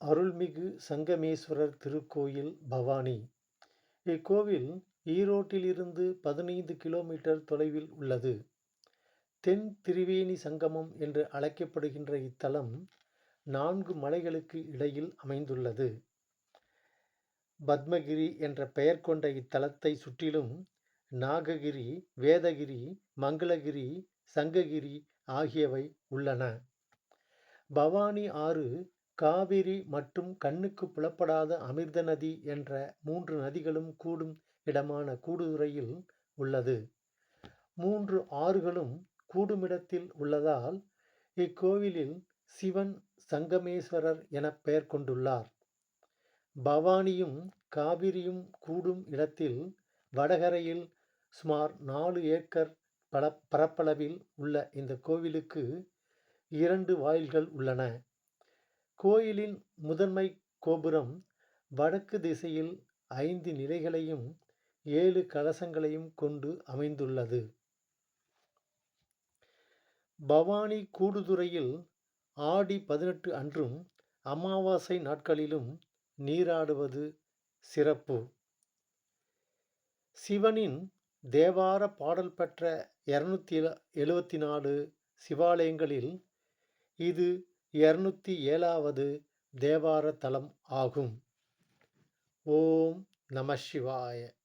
அருள்மிகு சங்கமேஸ்வரர் திருக்கோயில் பவானி. இக்கோவில் ஈரோட்டிலிருந்து பதினைந்து கிலோமீட்டர் தொலைவில் உள்ளது. தென் திரிவேணி சங்கமம் என்று அழைக்கப்படுகின்ற இத்தலம் நான்கு மலைகளுக்கு இடையில் அமைந்துள்ளது. பத்மகிரி என்ற பெயர் கொண்ட இத்தலத்தை சுற்றிலும் நாககிரி வேதகிரி மங்களகிரி சங்ககிரி ஆகியவை உள்ளன. பவானி ஆறு காவிரி மற்றும் கண்ணுக்கு புலப்படாத அமிர்த நதி என்ற மூன்று நதிகளும் கூடும் இடமான கூடுதுறையில் உள்ளது. மூன்று ஆறுகளும் கூடுமிடத்தில் உள்ளதால் இக்கோவிலில் சிவன் சங்கமேஸ்வரர் என பெயர் கொண்டுள்ளார். பவானியும் காவிரியும் கூடும் இடத்தில் வடகரையில் சுமார் நாலு ஏக்கர் பல பரப்பளவில் உள்ள இந்த கோவிலுக்கு இரண்டு வாயில்கள் உள்ளன. கோயிலின் முதன்மை கோபுரம் வடக்கு திசையில் ஐந்து நிலைகளையும் ஏழு கலசங்களையும் கொண்டு அமைந்துள்ளது. பவானி கூடுதுறையில் ஆடி பதினெட்டு அன்றும் அமாவாசை நாட்களிலும் நீராடுவது சிறப்பு. சிவனின் தேவார பாடல் பெற்ற இரநூத்தி எழுபத்தி நாலு சிவாலயங்களில் இது இருநூத்தி ஏழாவது தேவார தலம் ஆகும். ஓம் நம சிவாய.